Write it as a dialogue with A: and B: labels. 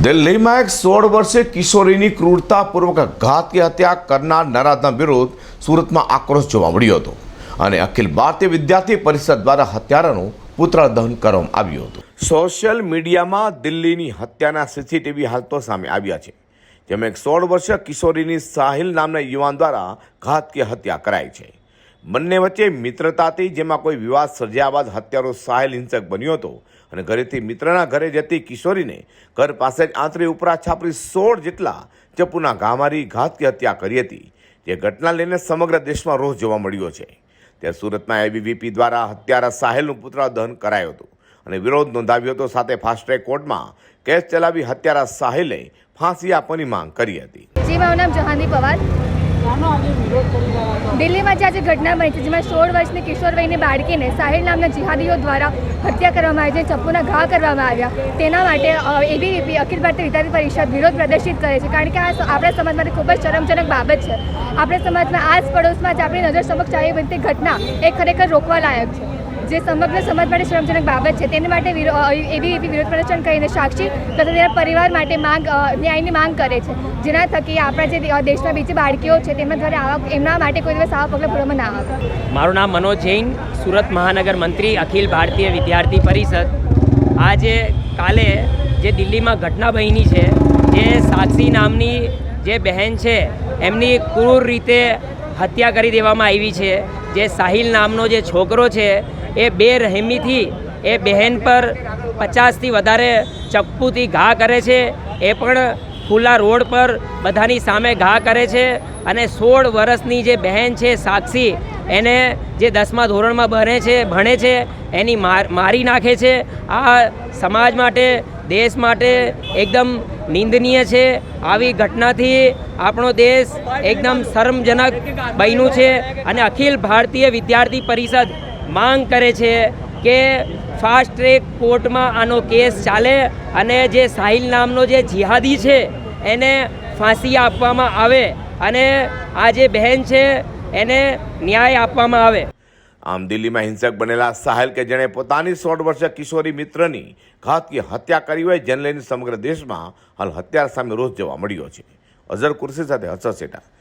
A: દિલ્હીમાં એક સોળ વર્ષે કિશોરીની ક્રૂરતાપૂર્વક ઘાતકી હત્યા કરનાર નરાધમ વિરુદ્ધ સુરતમાં આક્રોશ જોવા મળ્યો હતો અને અખિલ ભારતીય વિદ્યાર્થી પરિષદ દ્વારા હત્યારાનું પુત્રદહન કરવામાં આવ્યું હતું. સોશિયલ મીડિયામાં દિલ્હીની હત્યાના સીસીટીવી હાલતો સામે આવ્યા છે, જેમાં એક સોળ વર્ષીય કિશોરીની સાહિલ નામના યુવાન દ્વારા ઘાતકી હત્યા કરાઈ છે. બંને વચ્ચે મિત્રતાથી જેમાં કોઈ વિવાદ સર્જ્યા બાદ હત્યારો સાહેલ હિંસક બન્યો હતો. અને ઘરેથી મિત્રના ઘરે જતી કિશોરીને ઘર પાસે જ આંતરી ઉપરા છાપરી સોળ જેટલા ચપ્પુના ઘા મારી ઘાતકી હત્યા કરી હતી, જે ઘટના લઈને સમગ્ર દેશમાં રોષ જોવા મળ્યો છે. ત્યાં સુરતમાં એબીવીપી દ્વારા હત્યારા સાહેલનું પુત્ર દહન કરાયું હતું અને વિરોધ નોંધાવ્યો હતો. સાથે ફાસ્ટ ટ્રેક કોર્ટમાં કેસ ચલાવી હત્યારા સાહેલે ફાંસી આપવાની માંગ કરી હતી.
B: જી, મારું નામ જહાની પવાર. દિલ્હીમાં જે આજે ઘટના બની છે, જેમાં સોળ વર્ષની કિશોરવયની બાળકીને સાહિલ નામના જિહાદીઓ દ્વારા હત્યા કરવામાં આવી છે, ચપ્પુના ઘા કરવામાં આવ્યા. તેના માટે એબીવીપી અખિલ ભારતીય વિદ્યાર્થી પરિષદ વિરોધ પ્રદર્શિત કરે છે, કારણ કે આ આપણા સમાજ માટે ખૂબ જ શરમજનક બાબત છે. આપણા સમાજમાં આસ પડોશમાં જ આપણી નજર સમક્ષ આવી બનતી ઘટના એ ખરેખર રોકવા લાયક છે. જે સમગ્ર સમાજ માટે શરમજનક બાબત છે, તેને માટે એવી એવી વિરોધ પ્રદર્શન કરીને સાક્ષી તથા તેના પરિવાર માટે માંગ ન્યાયની માંગ કરે છે. જેના થકી આપણા જે દેશના બીજી બાળકીઓ છે, તેમના દ્વારા આવા એમના માટે કોઈ દિવસ આવા પગલાં ભરવામાં ના આવે.
C: મારું નામ મનોજ જૈન, સુરત મહાનગર મંત્રી, અખિલ ભારતીય વિદ્યાર્થી પરિષદ. આજે કાલે જે દિલ્હીમાં ઘટના બની છે, જે સાક્ષી નામની જે બહેન છે, એમની ક્રૂર રીતે હત્યા કરી દેવામાં આવી છે. જે સાહિલ નામનો જે છોકરો છે એ બે રહેમીથી એ બહેન પર પચાસથી વધારે ચપ્પુથી ઘા કરે છે. એ પણ ખુલ્લા રોડ પર બધાની સામે ઘા કરે છે અને સોળ વર્ષની જે બહેન છે સાક્ષી, એને જે દસમા ધોરણમાં ભણે છે ભણે છે, એની માર નાખે છે. આ સમાજ માટે, દેશ માટે એકદમ નિંદનીય છે. આવી ઘટનાથી આપણો દેશ એકદમ શરમજનક બન્યું છે અને અખિલ ભારતીય વિદ્યાર્થી પરિષદ માંગ કરે છે કે ફાસ્ટ ટ્રેક કોર્ટમાં આનો કેસ ચાલે અને જે સાહિલ નામનો જે જિહાદી છે, એને ફાંસી આપવામાં આવે અને આ જે બહેન છે, એને ન્યાય આપવામાં આવે.
A: આમ દિલ્હીમાં હિંસક બનેલા સાહેલ કે જેણે પોતાની સોળ વર્ષીય કિશોરી મિત્રની ઘાતકી હત્યા કરી હોય, જેને લઈને સમગ્ર દેશમાં હાલ હત્યા સામે રોષ જોવા મળ્યો છે. અઝર કુર્સી સાથે શેઠા.